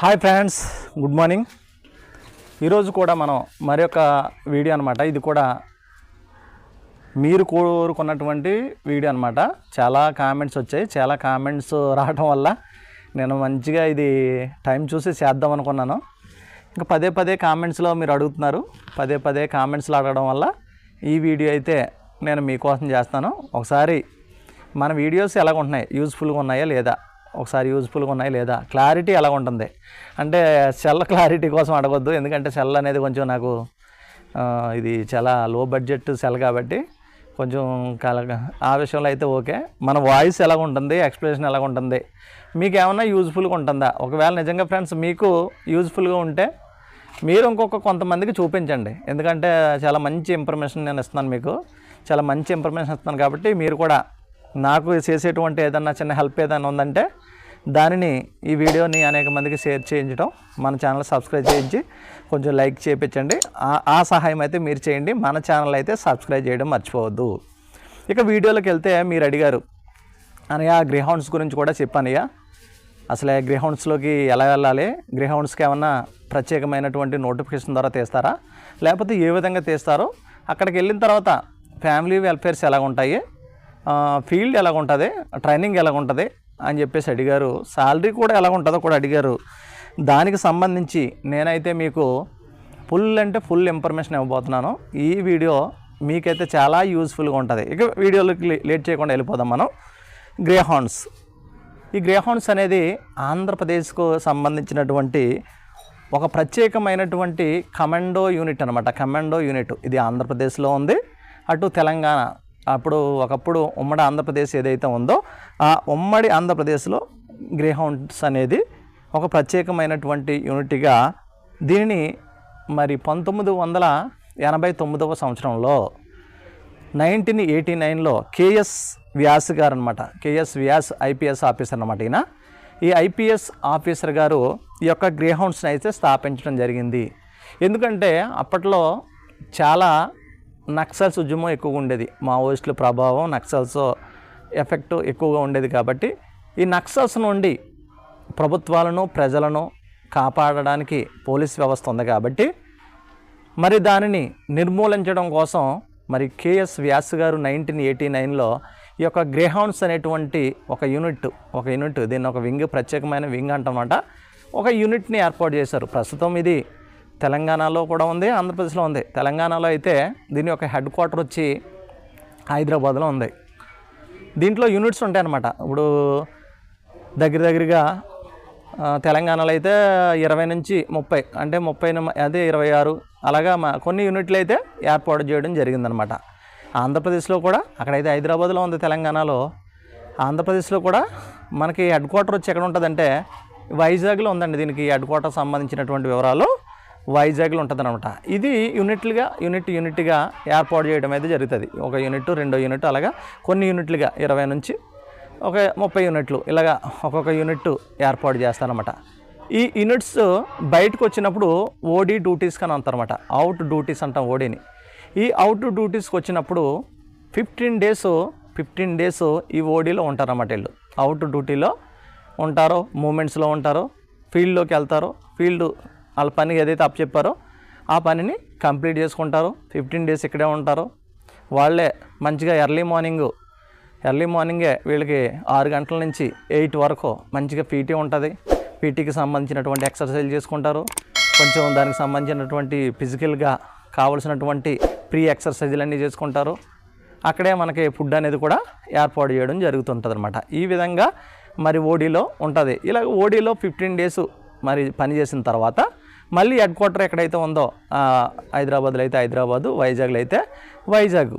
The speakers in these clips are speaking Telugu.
Hi friends good morning. ఈరోజు కూడా మనం మరి ఒక వీడియో అనమాట ఇది కూడా మీరు కోరుకున్నటువంటి వీడియో అనమాట చాలా కామెంట్స్ వచ్చాయి. చాలా కామెంట్స్ రావడం వల్ల నేను మంచిగా ఇది టైం చూసి చేద్దాం అనుకున్నాను. ఇంకా పదే పదే కామెంట్స్లో మీరు అడుగుతున్నారు. పదే పదే కామెంట్స్లో అడగడం వల్ల ఈ వీడియో అయితే నేను మీకోసం చేస్తాను. ఒకసారి మన వీడియోస్ ఎలాగ ఉంటున్నాయి యూజ్ఫుల్గా ఉన్నాయా లేదా? ఒకసారి యూజ్ఫుల్గా ఉన్నాయి లేదా? క్లారిటీ ఎలా ఉంటుంది. అంటే సెల్ క్లారిటీ కోసం అడగొద్దు. ఎందుకంటే సెల్ అనేది కొంచెం నాకు ఇది చాలా లో బడ్జెట్ సెల్ కాబట్టి కొంచెం కల ఆ విషయంలో అయితే ఓకే. మన వాయిస్ ఎలా ఉంటుంది? ఎక్స్ప్రెషన్ ఎలా ఉంటుంది? మీకు ఏమన్నా యూజ్ఫుల్గా ఉంటుందా? ఒకవేళ నిజంగా ఫ్రెండ్స్ మీకు యూజ్ఫుల్గా ఉంటే మీరు ఇంకొక కొంతమందికి చూపించండి. ఎందుకంటే చాలా మంచి ఇన్ఫర్మేషన్ నేను ఇస్తున్నాను మీకు. చాలా మంచి ఇన్ఫర్మేషన్ ఇస్తున్నాను కాబట్టి మీరు కూడా నాకు చేసేటువంటి ఏదన్నా చిన్న హెల్ప్ ఏదైనా ఉందంటే దానిని ఈ వీడియోని అనేక మందికి షేర్ చేయించడం. మన ఛానల్ సబ్స్క్రైబ్ చేయించి కొంచెం లైక్ చేయించండి ఆ- సహాయం అయితే మీరు చేయండి. మన ఛానల్ అయితే సబ్స్క్రైబ్ చేయడం మర్చిపోవద్దు. ఇక వీడియోలోకి వెళ్తే మీరు అడిగారు. అనయ్య గ్రీహౌండ్స్ గురించి కూడా చెప్పానయ్యా. అసలే గ్రీహౌండ్స్లోకి ఎలా వెళ్ళాలి? గ్రీహౌండ్స్కి ఏమన్నా ప్రత్యేకమైనటువంటి నోటిఫికేషన్ ద్వారా తీస్తారా? లేకపోతే ఏ విధంగా తీస్తారో? అక్కడికి వెళ్ళిన తర్వాత ఫ్యామిలీ వెల్ఫేర్స్ ఎలా ఉంటాయి ఫీల్డ్ ఎలా ఉంటుంది ట్రైనింగ్ ఎలా ఉంటుంది అని చెప్పేసి అడిగారు. శాలరీ కూడా ఎలా ఉంటుందో కూడా అడిగారు. దానికి సంబంధించి నేనైతే మీకు ఫుల్ అంటే ఫుల్ ఇన్ఫర్మేషన్ ఇవ్వబోతున్నాను. ఈ వీడియో మీకైతే చాలా యూస్ఫుల్గా ఉంటుంది. ఇక వీడియోలోకి లేట్ చేయకుండా వెళ్ళిపోదాం మనం. గ్రే ఈ గ్రే అనేది ఆంధ్రప్రదేశ్కు సంబంధించినటువంటి ఒక ప్రత్యేకమైనటువంటి కమాండో యూనిట్ అనమాట కమాండో యూనిట్. ఇది ఆంధ్రప్రదేశ్లో ఉంది. అటు తెలంగాణ. అప్పుడు ఒకప్పుడు ఉమ్మడి ఆంధ్రప్రదేశ్ ఏదైతే ఉందో ఆ ఉమ్మడి ఆంధ్రప్రదేశ్లో గ్రే హౌండ్స్ అనేది ఒక ప్రత్యేకమైనటువంటి యూనిట్గా దీనిని మరి పంతొమ్మిది వందల ఎనభై తొమ్మిదవ సంవత్సరంలో నైన్టీన్ ఎయిటీ నైన్లో కేఎస్ వ్యాస్ గారు అనమాట కేఎస్ వ్యాస్ ఐపీఎస్ ఆఫీసర్ అనమాట ఈయన. ఈ ఐపీఎస్ ఆఫీసర్ గారు ఈ యొక్క గ్రేహౌండ్స్ని అయితే స్థాపించడం జరిగింది. ఎందుకంటే అప్పట్లో చాలా నక్సల్స్ ఉద్యమం ఎక్కువగా ఉండేది. మావోయిస్టుల ప్రభావం నక్సల్స్ ఎఫెక్ట్ ఎక్కువగా ఉండేది కాబట్టి ఈ నక్సల్స్ నుండి ప్రభుత్వాలను ప్రజలను కాపాడడానికి పోలీస్ వ్యవస్థ ఉంది కాబట్టి మరి దానిని నిర్మూలించడం కోసం మరి కేఎస్ వ్యాస్ గారు నైన్టీన్ ఎయిటీ నైన్లో ఈ యొక్క గ్రేహౌండ్స్ అనేటువంటి ఒక యూనిట్ ఒక యూనిట్ దీన్ని ఒక వింగ్ ప్రత్యేకమైన వింగ్ అంటమాట ఒక యూనిట్ని ఏర్పాటు చేశారు. ప్రస్తుతం ఇది తెలంగాణలో కూడా ఉంది ఆంధ్రప్రదేశ్లో ఉంది. తెలంగాణలో అయితే దీని యొక్క హెడ్ క్వార్టర్ వచ్చి హైదరాబాద్లో ఉంది. దీంట్లో యూనిట్స్ ఉంటాయన్నమాట. ఇప్పుడు దగ్గర దగ్గరగా తెలంగాణలో అయితే ఇరవై నుంచి ముప్పై అంటే ముప్పై అదే ఇరవై ఆరు అలాగా మా కొన్ని యూనిట్లు అయితే ఏర్పాటు చేయడం జరిగిందనమాట ఆంధ్రప్రదేశ్లో కూడా అక్కడైతే హైదరాబాద్లో ఉంది తెలంగాణలో ఆంధ్రప్రదేశ్లో కూడా మనకి హెడ్ క్వార్టర్ వచ్చి ఎక్కడ ఉంటుందంటే వైజాగ్లో ఉందండి దీనికి హెడ్ క్వార్టర్ సంబంధించినటువంటి వివరాలు. వైజాగ్లో ఉంటుందన్నమాట. ఇది యూనిట్లుగా యూనిట్ యూనిట్గా ఏర్పాటు చేయడం అయితే జరుగుతుంది. ఒక యూనిట్ రెండో యూనిట్ అలాగా కొన్ని యూనిట్లుగా ఇరవై నుంచి ఒక ముప్పై యూనిట్లు ఇలాగా ఒక్కొక్క యూనిట్ ఏర్పాటు చేస్తారనమాట ఈ యూనిట్స్ బయటకు వచ్చినప్పుడు ఓడి డ్యూటీస్ అని అంటారన్నమాట. అవుట్ డ్యూటీస్ అంటాం ఓడీని. ఈ అవుట్ డ్యూటీస్కి వచ్చినప్పుడు ఫిఫ్టీన్ డేస్ ఫిఫ్టీన్ డేస్ ఈ ఓడీలో ఉంటారన్నమాట వీళ్ళు. అవుట్ డ్యూటీలో ఉంటారో మూమెంట్స్లో ఉంటారో ఫీల్డ్లోకి వెళ్తారో ఫీల్డ్ వాళ్ళ పని ఏదైతే అప్పచెప్పారో ఆ పనిని కంప్లీట్ చేసుకుంటారు. ఫిఫ్టీన్ డేస్ ఇక్కడే ఉంటారు. వాళ్ళే మంచిగా ఎర్లీ మార్నింగ్ ఎర్లీ మార్నింగే వీళ్ళకి ఆరు గంటల నుంచి ఎయిట్ వరకు మంచిగా పీటీ ఉంటుంది. పీటీకి సంబంధించినటువంటి ఎక్సర్సైజ్ చేసుకుంటారు. కొంచెం దానికి సంబంధించినటువంటి ఫిజికల్గా కావలసినటువంటి ప్రీ ఎక్సర్సైజులు అన్నీ చేసుకుంటారు. అక్కడే మనకి ఫుడ్ అనేది కూడా ఏర్పాటు చేయడం జరుగుతుంటుంది అనమాట ఈ విధంగా మరి ఓడిలో ఉంటుంది. ఇలా ఓడిలో ఫిఫ్టీన్ డేస్ మరి పని చేసిన తర్వాత మళ్ళీ హెడ్ క్వార్టర్ ఎక్కడైతే ఉందో హైదరాబాద్లో అయితే హైదరాబాదు వైజాగ్లో అయితే వైజాగ్.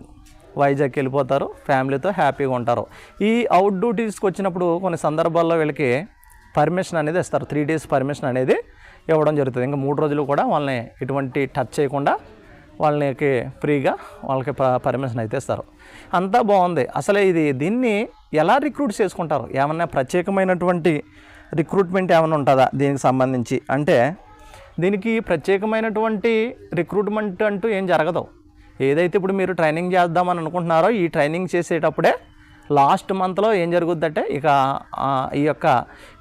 వైజాగ్కి వెళ్ళిపోతారు ఫ్యామిలీతో హ్యాపీగా ఉంటారు. ఈ అవుట్ డ్యూటీస్కి వచ్చినప్పుడు కొన్ని సందర్భాల్లో వీళ్ళకి పర్మిషన్ అనేది ఇస్తారు. త్రీ డేస్ పర్మిషన్ అనేది ఇవ్వడం జరుగుతుంది. ఇంకా మూడు రోజులు కూడా వాళ్ళని ఎటువంటి టచ్ చేయకుండా వాళ్ళకి ఫ్రీగా వాళ్ళకి ప- పర్మిషన్ అయితే ఇస్తారు. అంతా బాగుంది. అసలే ఇది దీన్ని ఎలా రిక్రూట్ చేసుకుంటారు? ఏమన్నా ప్రత్యేకమైనటువంటి రిక్రూట్మెంట్ ఏమైనా ఉంటుందా దీనికి సంబంధించి? అంటే దీనికి ప్రత్యేకమైనటువంటి రిక్రూట్మెంట్ అంటూ ఏం జరగదు. ఏదైతే ఇప్పుడు మీరు ట్రైనింగ్ చేద్దామని అనుకుంటున్నారో ఈ ట్రైనింగ్ చేసేటప్పుడే లాస్ట్ మంత్లో ఏం జరుగుద్దంటే ఇక ఈ యొక్క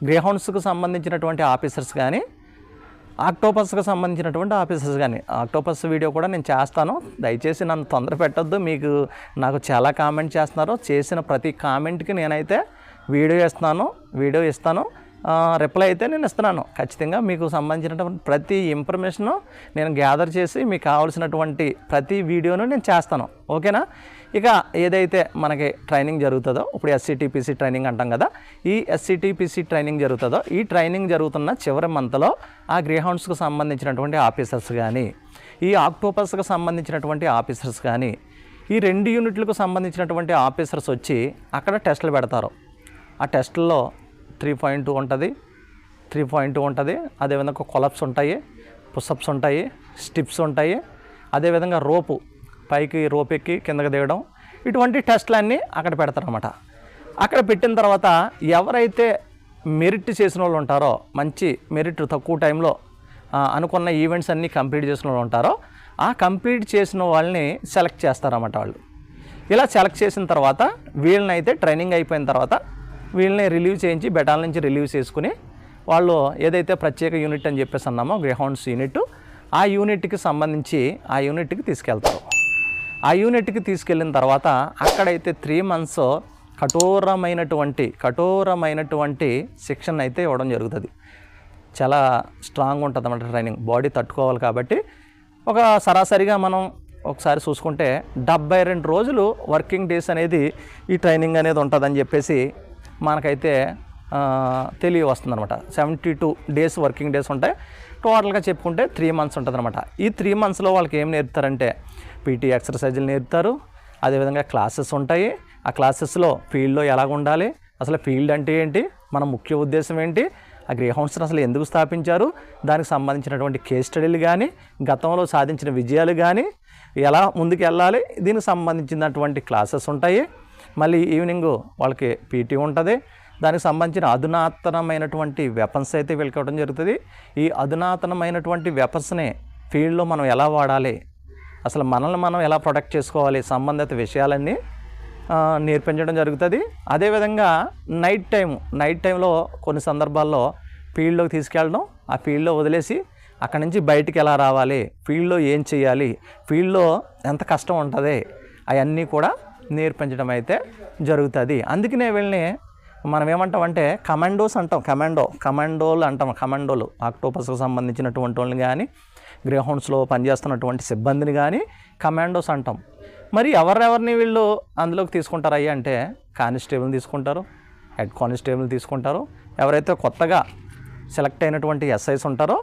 గ్రేహౌండ్స్కు సంబంధించినటువంటి ఆఫీసర్స్ కానీ ఆక్టోపస్కి సంబంధించినటువంటి ఆఫీసర్స్ కానీ ఆక్టోపస్ వీడియో కూడా నేను చేస్తాను. దయచేసి నన్ను తొందర పెట్టొద్దు. మీకు నాకు చాలా కామెంట్ చేస్తున్నారు. చేసిన ప్రతి కామెంట్కి నేనైతే వీడియో ఇస్తాను వీడియో ఇస్తాను. రిప్లై అయితే నేను ఇస్తున్నాను. ఖచ్చితంగా మీకు సంబంధించినటువంటి ప్రతి ఇన్ఫర్మేషను నేను గ్యాదర్ చేసి మీకు కావాల్సినటువంటి ప్రతి వీడియోను నేను చేస్తాను. ఓకేనా? ఇక ఏదైతే మనకి ట్రైనింగ్ జరుగుతుందో ఇప్పుడు ఎస్సిటిపిసి ట్రైనింగ్ అంటాం కదా ఈ ఎస్సీటీపీసీ ట్రైనింగ్ జరుగుతుందో ఈ ట్రైనింగ్ జరుగుతున్న చివరి మంత్లో ఆ గ్రీహౌండ్స్కు సంబంధించినటువంటి ఆఫీసర్స్ కానీ ఈ ఆక్టోపస్కి సంబంధించినటువంటి ఆఫీసర్స్ కానీ ఈ రెండు యూనిట్లకు సంబంధించినటువంటి ఆఫీసర్స్ వచ్చి అక్కడ టెస్టులు పెడతారు. ఆ టెస్టుల్లో త్రీ పాయింట్ టూ ఉంటుంది. త్రీ పాయింట్ టూ ఉంటుంది. అదేవిధంగా కొలప్స్ ఉంటాయి. పుషప్స్ ఉంటాయి. స్టిప్స్ ఉంటాయి. అదేవిధంగా రోపు పైకి రోప్ ఎక్కి కిందకి దిగడం. ఇటువంటి టెస్ట్లన్నీ అక్కడ పెడతారనమాట అక్కడ పెట్టిన తర్వాత ఎవరైతే మెరిట్ చేసిన వాళ్ళు ఉంటారో మంచి మెరిట్ తక్కువ టైంలో అనుకున్న ఈవెంట్స్ అన్నీ కంప్లీట్ చేసిన వాళ్ళు ఉంటారో ఆ కంప్లీట్ చేసిన వాళ్ళని సెలెక్ట్ చేస్తారన్నమాట వాళ్ళు. ఇలా సెలెక్ట్ చేసిన తర్వాత వీళ్ళని అయితే ట్రైనింగ్ అయిపోయిన తర్వాత వీళ్ళని రిలీవ్ చేయించి బెటాల నుంచి రిలీవ్ చేసుకుని వాళ్ళు ఏదైతే ప్రత్యేక యూనిట్ అని చెప్పేసి అన్నామో గ్రేహౌండ్స్ యూనిట్ ఆ యూనిట్కి సంబంధించి ఆ యూనిట్కి తీసుకెళ్తారు. ఆ యూనిట్కి తీసుకెళ్ళిన తర్వాత అక్కడైతే త్రీ మంత్స్ కఠోరమైనటువంటి కఠోరమైనటువంటి శిక్షణ అయితే ఇవ్వడం జరుగుతుంది. చాలా స్ట్రాంగ్ ఉంటుంది అన్నమాట ట్రైనింగ్ బాడీ తట్టుకోవాలి కాబట్టి ఒక సరాసరిగా మనం ఒకసారి చూసుకుంటే డెబ్బై రెండు రోజులు వర్కింగ్ డేస్ అనేది ఈ ట్రైనింగ్ అనేది ఉంటుందని చెప్పేసి మనకైతే తెలియ వస్తుంది అనమాట seventy two days working days ఉంటాయి. టోటల్గా చెప్పుకుంటే త్రీ మంత్స్ ఉంటుంది అనమాట ఈ త్రీ మంత్స్లో వాళ్ళకి ఏం నేర్పుతారంటే పీటీ ఎక్సర్సైజులు నేర్పుతారు. అదేవిధంగా క్లాసెస్ ఉంటాయి. ఆ క్లాసెస్లో ఫీల్డ్లో ఎలాగ ఉండాలి? అసలు ఫీల్డ్ అంటే ఏంటి? మన ముఖ్య ఉద్దేశం ఏంటి? ఆ గ్రీహౌన్స్ని అసలు ఎందుకు స్థాపించారు? దానికి సంబంధించినటువంటి కేస్ స్టడీలు కానీ గతంలో సాధించిన విజయాలు కానీ ఎలా ముందుకు వెళ్ళాలి దీనికి సంబంధించినటువంటి క్లాసెస్ ఉంటాయి. మళ్ళీ ఈవినింగ్ వాళ్ళకి పీటీ ఉంటుంది. దానికి సంబంధించిన అధునాతనమైనటువంటి వెపన్స్ అయితే వీళ్ళకి జరుగుతుంది. ఈ అధునాతనమైనటువంటి వెపన్స్ని ఫీల్డ్లో మనం ఎలా వాడాలి? అసలు మనల్ని మనం ఎలా ప్రొటెక్ట్ చేసుకోవాలి? సంబంధిత విషయాలన్నీ నేర్పించడం జరుగుతుంది. అదేవిధంగా నైట్ టైం నైట్ టైంలో కొన్ని సందర్భాల్లో ఫీల్డ్లోకి తీసుకెళ్ళడం ఆ ఫీల్డ్లో వదిలేసి అక్కడి నుంచి బయటికి ఎలా రావాలి? ఫీల్డ్లో ఏం చేయాలి? ఫీల్డ్లో ఎంత కష్టం ఉంటుంది? అవన్నీ కూడా నేర్పించడం అయితే జరుగుతుంది. అందుకనే వీళ్ళని మనం ఏమంటాం అంటే కమాండోస్ అంటాం. కమాండో కమాండోలు అంటాం. కమాండోలు ఆక్టోపస్కు సంబంధించినటువంటి వాళ్ళని కానీ గ్రేహౌండ్స్లో పనిచేస్తున్నటువంటి సిబ్బందిని కానీ కమాండోస్ అంటాం. మరి ఎవరెవరిని వీళ్ళు అందులోకి తీసుకుంటారు అయ్యి అంటే కానిస్టేబుల్ని తీసుకుంటారు హెడ్ కానిస్టేబుల్ తీసుకుంటారు. ఎవరైతే కొత్తగా సెలెక్ట్ అయినటువంటి ఎస్ఐస్ ఉంటారో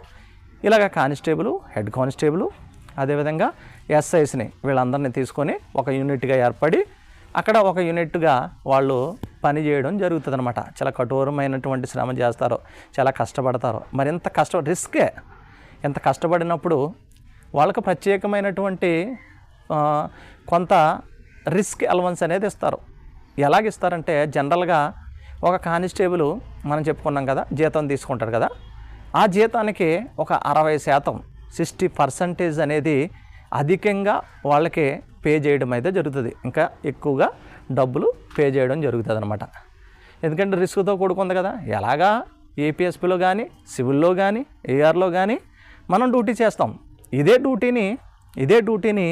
ఇలాగ కానిస్టేబుల్ హెడ్ కానిస్టేబుల్ అదేవిధంగా ఎస్ఐస్ని వీళ్ళందరినీ తీసుకొని ఒక యూనిట్గా ఏర్పడి అక్కడ ఒక యూనిట్గా వాళ్ళు పని చేయడం జరుగుతుంది అనమాట చాలా కఠోరమైనటువంటి శ్రమ చేస్తారు చాలా కష్టపడతారు మరింత కష్ట రిస్కే. ఎంత కష్టపడినప్పుడు వాళ్ళకు ప్రత్యేకమైనటువంటి కొంత రిస్క్ అలవన్స్ అనేది ఇస్తారు. ఎలాగ ఇస్తారంటే జనరల్గా ఒక కానిస్టేబుల్ మనం చెప్పుకున్నాం కదా జీతం తీసుకుంటారు కదా. ఆ జీతానికి ఒక అరవై శాతం సిక్స్టీ పర్సంటేజ్ అనేది అధికంగా వాళ్ళకే పే చేయడం అయితే జరుగుతుంది. ఇంకా ఎక్కువగా డబ్బులు పే చేయడం జరుగుతుంది అనమాట ఎందుకంటే రిస్క్తో కూడుకుంది కదా. ఎలాగా ఏపీఎస్పీలో కానీ సివిల్లో కానీ ఏఆర్లో కానీ మనం డ్యూటీ చేస్తాం. ఇదే డ్యూటీని ఇదే డ్యూటీని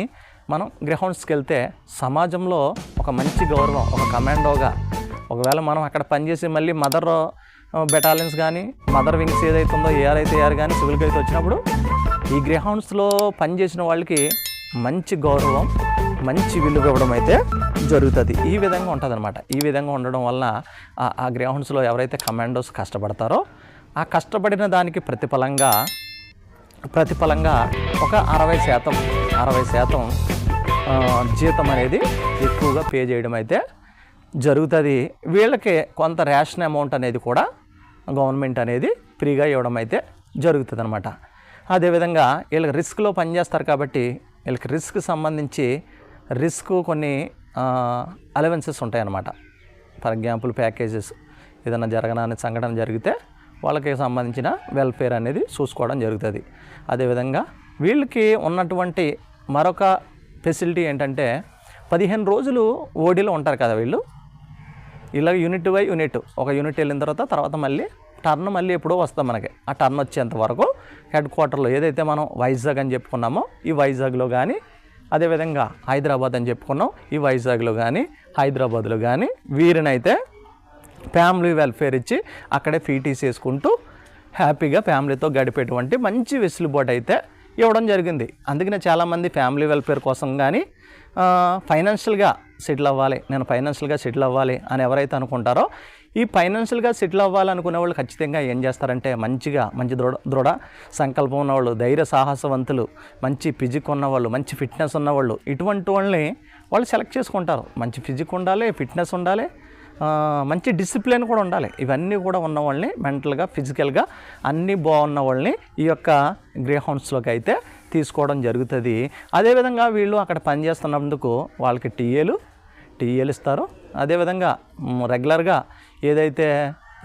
మనం గ్రహౌండ్స్కి వెళ్తే సమాజంలో ఒక మంచి గౌరవం ఒక కమాండోగా ఒకవేళ మనం అక్కడ పనిచేసి మళ్ళీ మదర్ బెటాలియన్స్ కానీ మదర్ వింగ్స్ ఏదైతే ఉందో ఏఆర్ అయితే ఏఆర్ కానీ సివిల్కి అయితే వచ్చినప్పుడు ఈ గ్రహౌండ్స్లో పనిచేసిన వాళ్ళకి మంచి గౌరవం మంచి విలువ ఇవ్వడం అయితే జరుగుతుంది. ఈ విధంగా ఉంటుంది ఈ విధంగా ఉండడం వలన ఆ- గ్రహౌండ్స్లో ఎవరైతే కమాండోస్ కష్టపడతారో ఆ కష్టపడిన దానికి ప్రతిఫలంగా ప్రతిఫలంగా ఒక అరవై శాతం అరవై శాతం జీతం అనేది ఎక్కువగా పే చేయడం అయితే జరుగుతుంది. వీళ్ళకి కొంత రేషన్ అమౌంట్ అనేది కూడా గవర్నమెంట్ అనేది ఫ్రీగా ఇవ్వడం అయితే జరుగుతుంది అనమాట అదేవిధంగా వీళ్ళకి రిస్క్లో పనిచేస్తారు కాబట్టి వీళ్ళకి రిస్క్ సంబంధించి రిస్క్ కొన్ని అలవెన్సెస్ ఉంటాయన్నమాట. ఫర్ ఎగ్జాంపుల్ ప్యాకేజెస్ ఏదైనా జరగనాని సంఘటన జరిగితే వాళ్ళకి సంబంధించిన వెల్ఫేర్ అనేది చూసుకోవడం జరుగుతుంది. అదేవిధంగా వీళ్ళకి ఉన్నటువంటి మరొక ఫెసిలిటీ ఏంటంటే పదిహేను రోజులు ఓడీలో ఉంటారు కదా వీళ్ళు. ఇలా యూనిట్ బై యూనిట్ ఒక యూనిట్ వెళ్ళిన తర్వాత తర్వాత మళ్ళీ టర్న్ మళ్ళీ ఎప్పుడో వస్తాం మనకి. ఆ టర్న్ వచ్చేంత వరకు హెడ్ క్వార్టర్లో ఏదైతే మనం వైజాగ్ అని చెప్పుకున్నామో ఈ వైజాగ్లో కానీ అదేవిధంగా హైదరాబాద్ అని చెప్పుకున్నాం ఈ వైజాగ్లో కానీ హైదరాబాద్లో కానీ వీరినైతే ఫ్యామిలీ వెల్ఫేర్ ఇచ్చి అక్కడే ఫీటీస్ చేసుకుంటూ హ్యాపీగా ఫ్యామిలీతో గడిపేటువంటి మంచి వెసులుబాటు అయితే ఇవ్వడం జరిగింది. అందుకనే చాలామంది ఫ్యామిలీ వెల్ఫేర్ కోసం కానీ ఫైనాన్షియల్గా సెటిల్ అవ్వాలి నేను ఫైనాన్షియల్గా సెటిల్ అవ్వాలి అని ఎవరైతే అనుకుంటారో ఈ ఫైనాన్షియల్గా సెటిల్ అవ్వాలనుకునే వాళ్ళు ఖచ్చితంగా ఏం చేస్తారంటే మంచిగా మంచి దృఢ దృఢ సంకల్పం ఉన్నవాళ్ళు ధైర్య సాహసవంతులు మంచి ఫిజిక్ ఉన్నవాళ్ళు మంచి ఫిట్నెస్ ఉన్నవాళ్ళు ఇటువంటి వాళ్ళని వాళ్ళు సెలెక్ట్ చేసుకుంటారు. మంచి ఫిజిక్ ఉండాలి ఫిట్నెస్ ఉండాలి మంచి డిసిప్లిన్ కూడా ఉండాలి. ఇవన్నీ కూడా ఉన్న వాళ్ళని మెంటల్గా ఫిజికల్గా అన్నీ బాగున్న వాళ్ళని ఈ యొక్క గ్రే హౌన్స్లోకి అయితే తీసుకోవడం జరుగుతుంది. అదేవిధంగా వీళ్ళు అక్కడ పనిచేస్తున్నందుకు వాళ్ళకి టీఏలు టీఏలు ఇస్తారు. అదేవిధంగా రెగ్యులర్గా ఏదైతే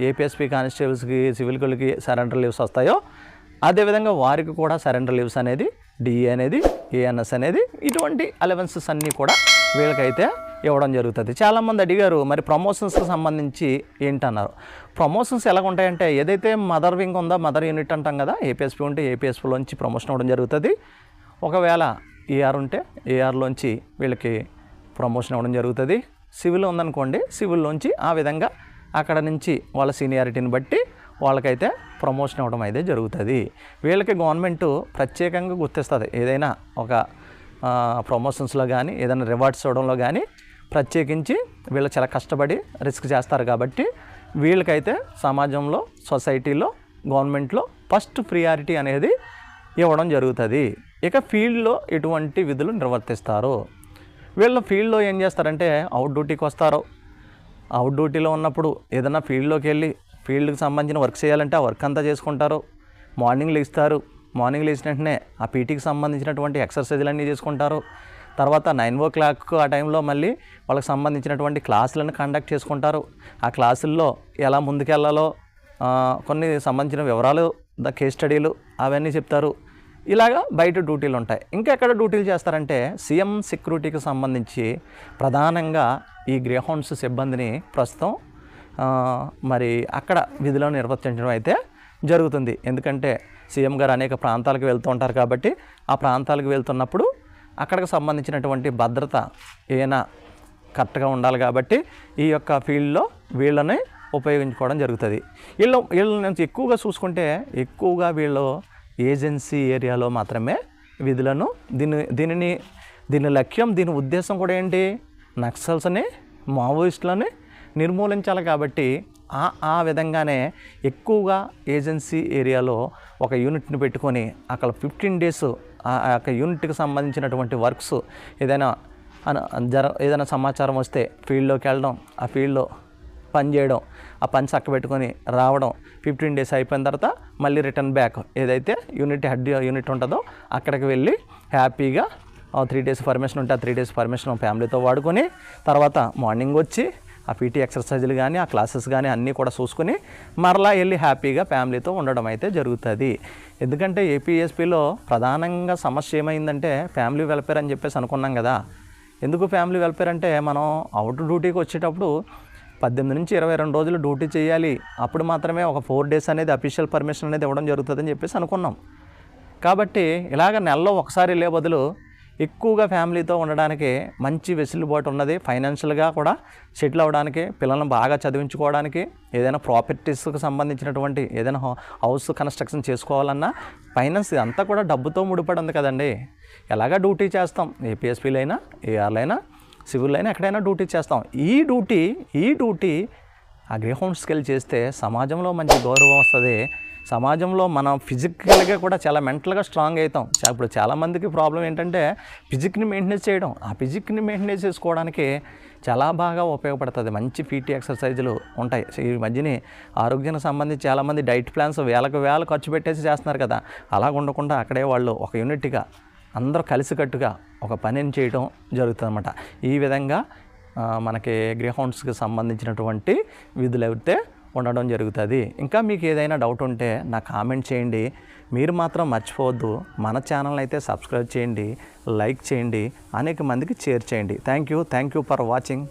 ఏపీఎస్పీ కానిస్టేబుల్స్కి సివిల్కులకి సరెండర్ లీవ్స్ వస్తాయో అదేవిధంగా వారికి కూడా సరెండర్ లీవ్స్ అనేది డిఏ అనేది ఏఎన్ఎస్ అనేది ఇటువంటి అలవెన్సెస్ అన్నీ కూడా వీళ్ళకైతే ఇవ్వడం జరుగుతుంది. చాలామంది అడిగారు మరి ప్రమోషన్స్కి సంబంధించి ఏంటన్నారు? ప్రమోషన్స్ ఎలా ఉంటాయంటే ఏదైతే మదర్ వింగ్ ఉందో మదర్ యూనిట్ అంటాం కదా ఏపీఎస్పీ ఉంటే ఏపీఎస్పీలోంచి ప్రమోషన్ అవ్వడం జరుగుతుంది. ఒకవేళ ఏఆర్ ఉంటే ఏఆర్లోంచి వీళ్ళకి ప్రమోషన్ అవ్వడం జరుగుతుంది. సివిల్ ఉందనుకోండి సివిల్లోంచి ఆ విధంగా అక్కడ నుంచి వాళ్ళ సీనియారిటీని బట్టి వాళ్ళకైతే ప్రమోషన్ ఇవ్వడం అయితే జరుగుతుంది. వీళ్ళకి గవర్నమెంట్ ప్రత్యేకంగా గుర్తిస్తుంది. ఏదైనా ఒక ప్రమోషన్స్లో కానీ ఏదైనా రివార్డ్స్ ఇవ్వడంలో కానీ ప్రత్యేకించి వీళ్ళు చాలా కష్టపడి రిస్క్ చేస్తారు కాబట్టి వీళ్ళకైతే సమాజంలో సొసైటీలో గవర్నమెంట్లో ఫస్ట్ ప్రియారిటీ అనేది ఇవ్వడం జరుగుతుంది. ఇక ఫీల్డ్లో ఎటువంటి విధులు నిర్వర్తిస్తారు? వీళ్ళు ఫీల్డ్లో ఏం చేస్తారంటే అవుట్ డ్యూటీకి వస్తారు. అవుట్ డ్యూటీలో ఉన్నప్పుడు ఏదైనా ఫీల్డ్లోకి వెళ్ళి ఫీల్డ్కి సంబంధించిన వర్క్ చేయాలంటే ఆ వర్క్ అంతా చేసుకుంటారు. మార్నింగ్ లేస్తారు. మార్నింగ్ లేచిన వెంటనే ఆ పీటీకి సంబంధించినటువంటి ఎక్సర్సైజులన్నీ చేసుకుంటారు. తర్వాత నైన్ ఓ క్లాక్ ఆ టైంలో మళ్ళీ వాళ్ళకి సంబంధించినటువంటి క్లాసులను కండక్ట్ చేసుకుంటారు. ఆ క్లాసుల్లో ఎలా ముందుకెళ్ళాలో కొన్ని సంబంధించిన వివరాలు ద కేస్ స్టడీలు అవన్నీ చెప్తారు. ఇలాగా బయట డ్యూటీలు ఉంటాయి. ఇంకా ఎక్కడ డ్యూటీలు చేస్తారంటే సీఎం సెక్యూరిటీకి సంబంధించి ప్రధానంగా ఈ గ్రేహౌండ్స్ సిబ్బందిని ప్రస్తుతం మరి అక్కడ విధిలో నిర్వర్తించడం అయితే జరుగుతుంది. ఎందుకంటే సీఎం గారు అనేక ప్రాంతాలకు వెళ్తూ ఉంటారు కాబట్టి ఆ ప్రాంతాలకు వెళ్తున్నప్పుడు అక్కడికి సంబంధించినటువంటి భద్రత ఏమైనా కరెక్ట్గా ఉండాలి కాబట్టి ఈ యొక్క ఫీల్డ్లో వీళ్ళని ఉపయోగించుకోవడం జరుగుతుంది. వీళ్ళు వీళ్ళ నుంచి ఎక్కువగా చూసుకుంటే ఎక్కువగా వీళ్ళు ఏజెన్సీ ఏరియాలో మాత్రమే విధులను దీని దీనిని దీని లక్ష్యం దీని ఉద్దేశం కూడా ఏంటి? నక్సల్స్ని మావోయిస్టులని నిర్మూలించాలి కాబట్టి ఆ ఆ విధంగానే ఎక్కువగా ఏజెన్సీ ఏరియాలో ఒక యూనిట్ని పెట్టుకొని అక్కడ ఫిఫ్టీన్ డేస్ ఆ యొక్క యూనిట్కి సంబంధించినటువంటి వర్క్స్ ఏదైనా జర ఏదైనా సమాచారం వస్తే ఫీల్డ్లోకి వెళ్ళడం ఆ ఫీల్డ్లో పని చేయడం ఆ పని చక్క పెట్టుకొని రావడం ఫిఫ్టీన్ డేస్ అయిపోయిన తర్వాత మళ్ళీ రిటర్న్ బ్యాక్. ఏదైతే యూనిట్ హెడ్ యూనిట్ ఉంటుందో అక్కడికి వెళ్ళి హ్యాపీగా త్రీ డేస్ పర్మిషన్ ఉంటే ఆ త్రీ డేస్ పర్మిషన్ ఫ్యామిలీతో వాడుకొని తర్వాత మార్నింగ్ వచ్చి ఆ పీటీ ఎక్సర్సైజులు కానీ ఆ క్లాసెస్ కానీ అన్నీ కూడా చూసుకొని మరలా వెళ్ళి హ్యాపీగా ఫ్యామిలీతో ఉండడం అయితే జరుగుతుంది. ఎందుకంటే ఏపీఎస్పీలో ప్రధానంగా సమస్య ఏమైందంటే ఫ్యామిలీ వెల్ఫేర్ అని చెప్పేసి అనుకున్నాం కదా. ఎందుకు ఫ్యామిలీ వెల్ఫేర్ అంటే మనం అవుట్ డ్యూటీకి వచ్చేటప్పుడు పద్దెనిమిది నుంచి ఇరవై రెండు రోజులు డ్యూటీ చేయాలి. అప్పుడు మాత్రమే ఒక ఫోర్ డేస్ అనేది అఫీషియల్ పర్మిషన్ అనేది ఇవ్వడం జరుగుతుందని చెప్పేసి అనుకున్నాం. కాబట్టి ఇలాగ నెలలో ఒకసారి వెళ్ళే బదులు ఎక్కువగా ఫ్యామిలీతో ఉండడానికి మంచి వెసులుబాటు ఉన్నది. ఫైనాన్షియల్గా కూడా సెటిల్ అవ్వడానికి పిల్లల్ని బాగా చదివించుకోవడానికి ఏదైనా ప్రాపర్టీస్కి సంబంధించినటువంటి ఏదైనా హౌస్ కన్స్ట్రక్షన్ చేసుకోవాలన్నా ఫైనాన్స్ అంతా కూడా డబ్బుతో ముడిపడి ఉంది కదండి. ఎలాగా డ్యూటీ చేస్తాం? ఏపీఎస్పీలు అయినా ఏఆర్లు సివిల్ అయినా ఎక్కడైనా డ్యూటీ చేస్తాం. ఈ డ్యూటీ ఈ డ్యూటీ ఆ గ్రే చేస్తే సమాజంలో మంచి గౌరవం వస్తుంది. సమాజంలో మనం ఫిజికల్గా కూడా చాలా మెంటల్గా స్ట్రాంగ్ అవుతాం. ఇప్పుడు చాలామందికి ప్రాబ్లం ఏంటంటే ఫిజిక్ని మెయింటెనెన్స్ చేయడం. ఆ ఫిజిక్ని మెయింటెనెన్స్ చేసుకోవడానికి చాలా బాగా ఉపయోగపడుతుంది. మంచి పీటీ ఎక్సర్సైజులు ఉంటాయి. ఈ మధ్యనే ఆరోగ్యానికి సంబంధించి చాలామంది డైట్ ప్లాన్స్ వేలకు వేల ఖర్చు పెట్టేసి చేస్తున్నారు కదా. అలా ఉండకుండా అక్కడే వాళ్ళు ఒక యూనిట్గా అందరూ కలిసికట్టుగా ఒక పనిని చేయడం జరుగుతుంది అనమాట ఈ విధంగా మనకి గ్రీహౌండ్స్కి సంబంధించినటువంటి విధులు అయితే ఉండడం జరుగుతుంది. ఇంకా మీకు ఏదైనా డౌట్ ఉంటే నా కామెంట్ చేయండి. మీరు మాత్రం మర్చిపోవద్దు. మన ఛానల్ అయితే సబ్స్క్రైబ్ చేయండి లైక్ చేయండి అనేక మందికి షేర్ చేయండి. Thank you. Thank you for watching.